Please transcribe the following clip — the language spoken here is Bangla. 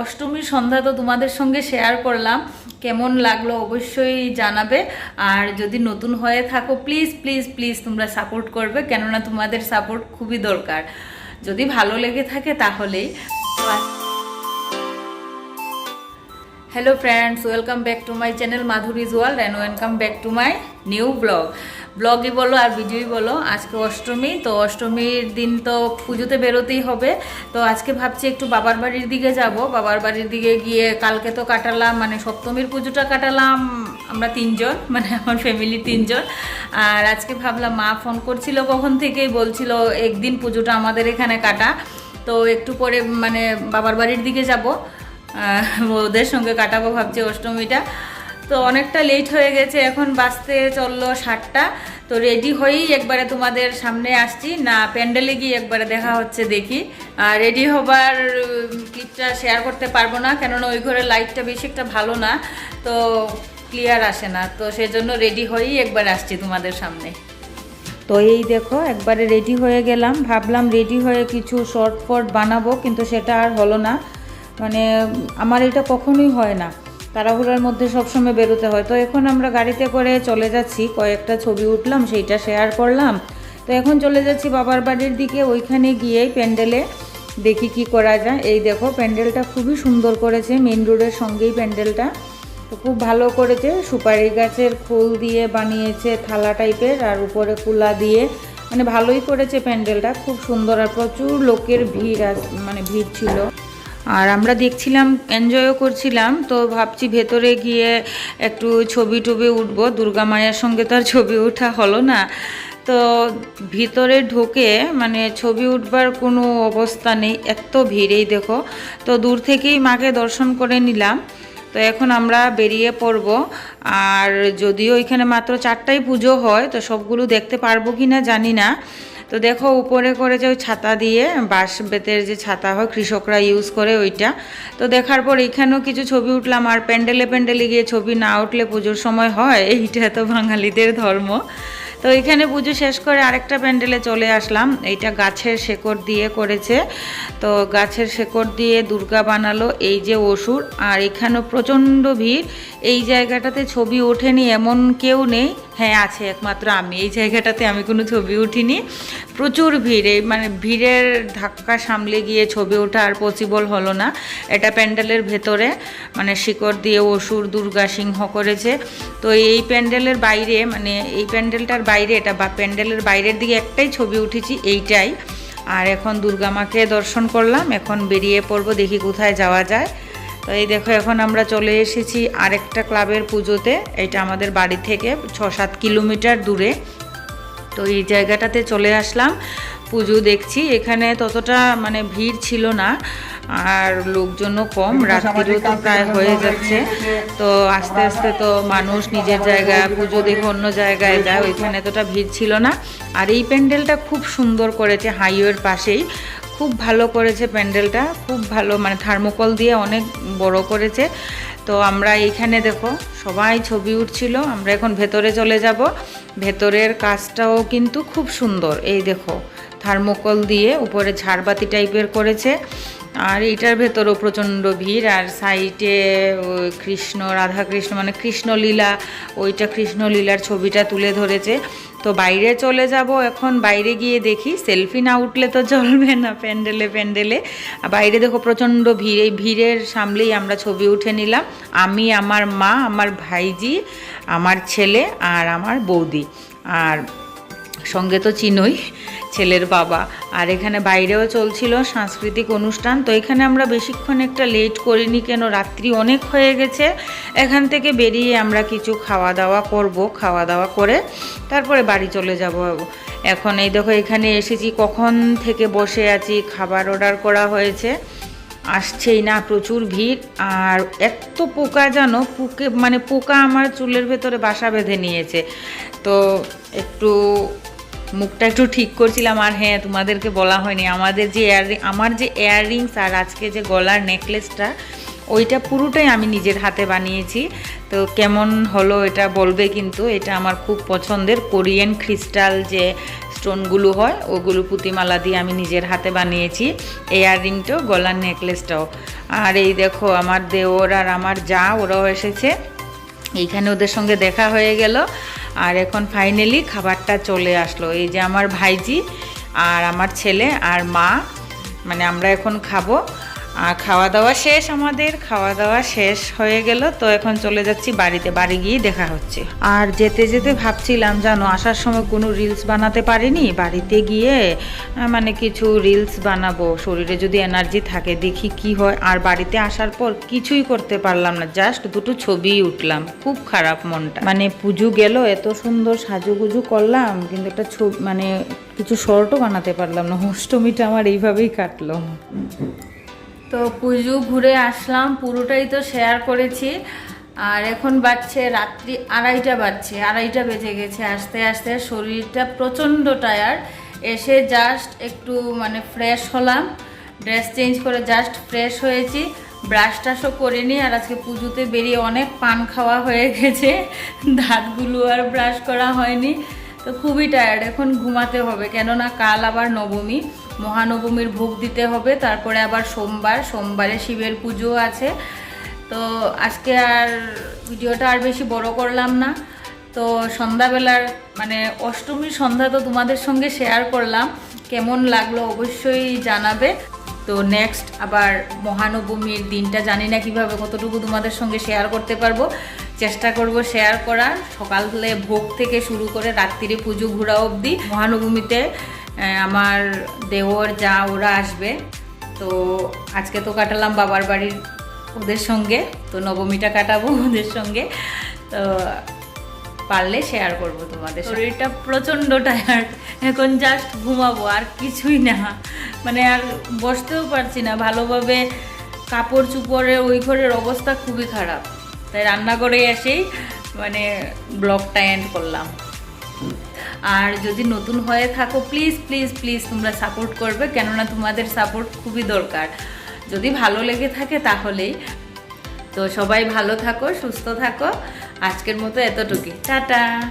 অষ্টমীর সন্ধ্যা তো তোমাদের সঙ্গে শেয়ার করলাম। কেমন লাগল অবশ্যই জানাবে। আর যদি নতুন হয়ে থাকো প্লিজ প্লিজ প্লিজ তোমরা সাপোর্ট করবে। কেননা তোমাদের সাপোর্ট খুবই দরকার। যদি ভালো লেগে থাকে তাহলেই। Hello friends welcome back to my channel Madhuri's world and welcome back to my new blog ব্লগই বলো আর ভিডিওই বলো, আজকে অষ্টমী, তো অষ্টমীর দিন তো পুজোতে বেরোতেই হবে। তো আজকে ভাবছি একটু বাবার বাড়ির দিকে যাব। বাবার বাড়ির দিকে গিয়ে কালকে তো কাটালাম মানে সপ্তমীর পুজোটা কাটালাম আমরা তিনজন মানে আমার ফ্যামিলি তিনজন। আর আজকে ভাবলাম মা ফোন করছিল কখন থেকেই, বলছিল একদিন পুজোটা আমাদের এখানে কাটা। তো একটু পরে মানে বাবার বাড়ির দিকে যাব। ওদের সঙ্গে কাটাবো ভাবছি অষ্টমীটা। তো অনেকটা লেট হয়ে গেছে, এখন বাঁচতে চলল সাতটা। তো রেডি হয়েই একবারে তোমাদের সামনে আসছি। না, প্যান্ডেলে গিয়ে একবারে দেখা হচ্ছে দেখি। আর রেডি হবার ক্লিপটা শেয়ার করতে পারব না, কেননা ওই ঘরের লাইটটা বেশি একটা ভালো না। তো ক্লিয়ার আসে না, তো সেজন্য রেডি হয়েই একবার আসছি তোমাদের সামনে। তো এই দেখো, একবারে রেডি হয়ে গেলাম। ভাবলাম রেডি হয়ে কিছু শর্ট ফট বানাবো, কিন্তু সেটা আর হলো না। মানে আমার এটা কখনোই হয় না। তাড়াহুড়ার মধ্যে সবসময় বেরোতে হয়। তো এখন আমরা গাড়িতে করে চলে যাচ্ছি। কয়েকটা ছবি উঠলাম, সেইটা শেয়ার করলাম। তো এখন চলে যাচ্ছি বাবার বাড়ির দিকে। ওইখানে গিয়েই প্যান্ডেলে দেখি কি করা যায়। এই দেখো, প্যান্ডেলটা খুবই সুন্দর করেছে। মেন রোডের সঙ্গেই প্যান্ডেলটা। তো খুব ভালো করেছে। সুপারি গাছের ফুল দিয়ে বানিয়েছে, থালা টাইপের, আর উপরে কুলা দিয়ে। মানে ভালোই করেছে প্যান্ডেলটা। খুব সুন্দর আর প্রচুর লোকের ভিড় মানে ভিড় ছিল। আর আমরা দেখছিলাম এনজয়ও করছিলাম, তো ভাবছি ভেতরে গিয়ে একটু ছবি টবি উঠবো। দুর্গা মায়ের সঙ্গে তো আর ছবি ওঠা হলো না। তো ভিতরে ঢোকে মানে ছবি উঠবার কোনো অবস্থা নেই, এত ভিড়েই দেখো। তো দূর থেকেই মাকে দর্শন করে নিলাম। তো এখন আমরা বেরিয়ে পড়ব। আর যদিও এখানে মাত্র চারটাই পুজো হয়, তো সবগুলো দেখতে পারব কি না জানি না। তো দেখো, উপরে করে যে ওই ছাতা দিয়ে, বাঁশ বেতের যে ছাতা হয়, কৃষকরা ইউজ করে ওইটা। তো দেখার পর এখানেও কিছু ছবি উঠলাম, আর প্যান্ডেলে প্যান্ডেলে গিয়ে ছবি না উঠলে পুজোর সময় হয়, এইটা তো বাঙালিদের ধর্ম। তো এখানে পুজো শেষ করে আরেকটা প্যান্ডেলে চলে আসলাম। এইটা গাছের শেকড় দিয়ে করেছে। তো গাছের শেকড় দিয়ে দুর্গা বানালো এই যে অসুর। আর এখানেও প্রচণ্ড ভিড়। এই জায়গাটাতে ছবি ওঠেনি, এমন কেউ নেই। হ্যাঁ আছে একমাত্র আমি। এই জায়গাটাতে আমি কোনো ছবি উঠিনি। প্রচুর ভিড়। এই মানে ভিড়ের ধাক্কা সামলে গিয়ে ছবি ওঠা আর পসিবল হলো না। এটা প্যান্ডেলের ভেতরে। মানে শিকড় দিয়ে অসুর দুর্গা সিংহ করেছে। তো এই প্যান্ডেলের বাইরে মানে এই প্যান্ডেলটার বাইরে, এটা বা প্যান্ডেলের বাইরের দিকে একটাই ছবি উঠেছি, এইটাই। আর এখন দুর্গা মাকে দর্শন করলাম, এখন বেরিয়ে পড়ব, দেখি কোথায় যাওয়া যায়। তো এই দেখো, এখন আমরা চলে এসেছি আরেকটা ক্লাবের পুজোতে, এটা আমাদের বাড়ি থেকে ছ সাত কিলোমিটার দূরে। তো এই জায়গাটাতে চলে আসলাম। পুজো দেখছি এখানে ততটা মানে ভিড় ছিল না আর লোকজনও কম রাত্রিও তো প্রায় হয়ে যাচ্ছে। তো আস্তে আস্তে তো মানুষ নিজের জায়গায় পুজো দেখে অন্য জায়গায় যায় ওইখানে এতটা ভিড় ছিল না। আর এই প্যান্ডেলটা খুব সুন্দর করেছে হাইওয়ের পাশেই খুব ভালো করেছে প্যান্ডেলটা খুব ভালো মানে থার্মোকল দিয়ে অনেক বড় করেছে। তো আমরা এইখানে দেখো সবাই ছবি উঠছিল আমরা এখন ভেতরে চলে যাব ভেতরের কাজটাও কিন্তু খুব সুন্দর এই দেখো। থার্মোকল দিয়ে উপরে ঝাড়বাতি টাইপের করেছে। আর এটার ভেতরেও প্রচণ্ড ভিড়, আর ওই কৃষ্ণ, রাধাকৃষ্ণ মানে কৃষ্ণলীলা, ওইটা কৃষ্ণলীলার ছবিটা তুলে ধরেছে। তো বাইরে চলে যাব এখন, বাইরে গিয়ে দেখি, সেলফি না উঠলে তো চলবে না প্যান্ডেলে প্যান্ডেলে। বাইরে দেখো প্রচণ্ড ভিড়, এই ভিড়ের সামলেই আমরা ছবি উঠে নিলাম, আমি, আমার মা, আমার ভাইজি, আমার ছেলে আর আমার বৌদি। আর সঙ্গে তো চিনই, ছেলের বাবা। আর এখানে বাইরেও চলছিল সাংস্কৃতিক অনুষ্ঠান, তো এখানে আমরা বেশিক্ষণ একটা লেট করিনি কেন? রাত্রি অনেক হয়ে গেছে। এখান থেকে বেরিয়ে আমরা কিছু খাওয়া দাওয়া করব খাওয়া দাওয়া করে তারপরে বাড়ি চলে যাব। এখন এই দেখো এখানে এসেছি, কখন থেকে বসে আছি, খাবার অর্ডার করা হয়েছে। আসছেই না, প্রচুর ভিড়। আর এত পোকা জানো, পোকে মানে পোকা আমার চুলের ভেতরে বাসা বেঁধে নিয়েছে। তো একটু মুখটা একটু ঠিক করছিলাম, আর হ্যাঁ তোমাদেরকে বলা হয়নি। আমাদের যে এয়ার আমার যে ইয়াররিংস আর আজকে যে গলার নেকলেসটা ওইটা পুরোটাই আমি নিজের হাতে বানিয়েছি। তো কেমন হলো এটা বলবে কিন্তু, এটা আমার খুব পছন্দের কোরিয়ান ক্রিস্টাল যে স্টোনগুলো হয়, ওগুলো পুঁতিমালা দিয়ে আমি নিজের হাতে বানিয়েছি। এয়ার রিংটাও গলার নেকলেসটাও আর এই দেখো, আমার দেওর আর আমার যা, ওরাও এসেছে। এইখানে ওদের সঙ্গে দেখা হয়ে গেল। আর এখন ফাইনালি খাবারটা চলে আসলো। এই যে আমার ভাইজি আর আমার ছেলে আর মা মানে আমরা এখন খাব। আর খাওয়া দাওয়া শেষ আমাদের খাওয়া দাওয়া শেষ হয়ে গেল, তো এখন চলে যাচ্ছি বাড়িতে, বাড়ি গিয়ে দেখা হচ্ছে। আর যেতে যেতে ভাবছিলাম, জানো, আসার সময় কোনো রিলস বানাতে পারিনি, বাড়িতে গিয়ে মানে কিছু রিলস বানাবো, শরীরে যদি এনার্জি থাকে, দেখি কি হয়। আর বাড়িতে আসার পর কিছুই করতে পারলাম না জাস্ট দুটো ছবি উঠলাম, খুব খারাপ মনটা। মানে পুজো গেল, এত সুন্দর সাজুগুজু করলাম, কিন্তু একটা ছবি মানে কিছু শর্টও বানাতে পারলাম না, অষ্টমীটা আমার এইভাবেই কাটলো। তো পুজো ঘুরে আসলাম, পুরোটাই তো শেয়ার করেছি। আর এখন বাজছে রাত্রি আড়াইটা বাজছে, আড়াইটা বেজে গেছে। আস্তে আস্তে শরীরটা প্রচণ্ড টায়ার্ড এসে জাস্ট একটু মানে ফ্রেশ হলাম। ড্রেস চেঞ্জ করে জাস্ট ফ্রেশ হয়েছি। ব্রাশ টাশও করিনি আর আজকে পুজোতে বেরিয়ে অনেক পান খাওয়া হয়ে গেছে। দাঁতগুলো আর ব্রাশ করা হয়নি। তো খুবই টায়ার্ড এখন ঘুমাতে হবে। কেননা কাল আবার নবমী। মহানবমীর ভোগ দিতে হবে, তারপরে আবার সোমবার, সোমবারে শিবের পুজো আছে। তো আজকে আর ভিডিওটা আর বেশি বড় করলাম না। তো সন্ধ্যাবেলার মানে অষ্টমীর সন্ধ্যা তো তোমাদের সঙ্গে শেয়ার করলাম। কেমন লাগল অবশ্যই জানাবে। তো নেক্সট আবার মহানবমীর দিনটা জানি না কীভাবে, কতটুকু তোমাদের সঙ্গে শেয়ার করতে পারব। চেষ্টা করব শেয়ার করার। সকালে ভোগ থেকে শুরু করে রাত্রিরে পুজো ঘোরা অবধি মহানবমীতে আমার দেওর, যা ওরা আসবে। তো আজকে তো কাটালাম বাবার বাড়ির ওদের সঙ্গে। তো নবমীটা কাটাবো ওদের সঙ্গে। তো পারলে শেয়ার করব তোমাদের শরীরটা প্রচণ্ড টায়ার্ড এখন জাস্ট ঘুমাবো, আর কিছুই না। মানে আর বসতেও পারছি না। ভালোভাবে কাপড় চুপড়ে, ওই ঘরের অবস্থা খুবই খারাপ। তাই রান্না করে এসেই মানে ব্লগটা এন্ড করলাম। আর যদি নতুন হয়ে থাকো প্লিজ প্লিজ প্লিজ তোমরা সাপোর্ট করবে, কেননা তোমাদের সাপোর্ট খুবই দরকার। যদি ভালো লেগে থাকে তাহলেই। তো সবাই ভালো থাকো, সুস্থ থাকো। আজকের মতো এতটুকুই। টাটা!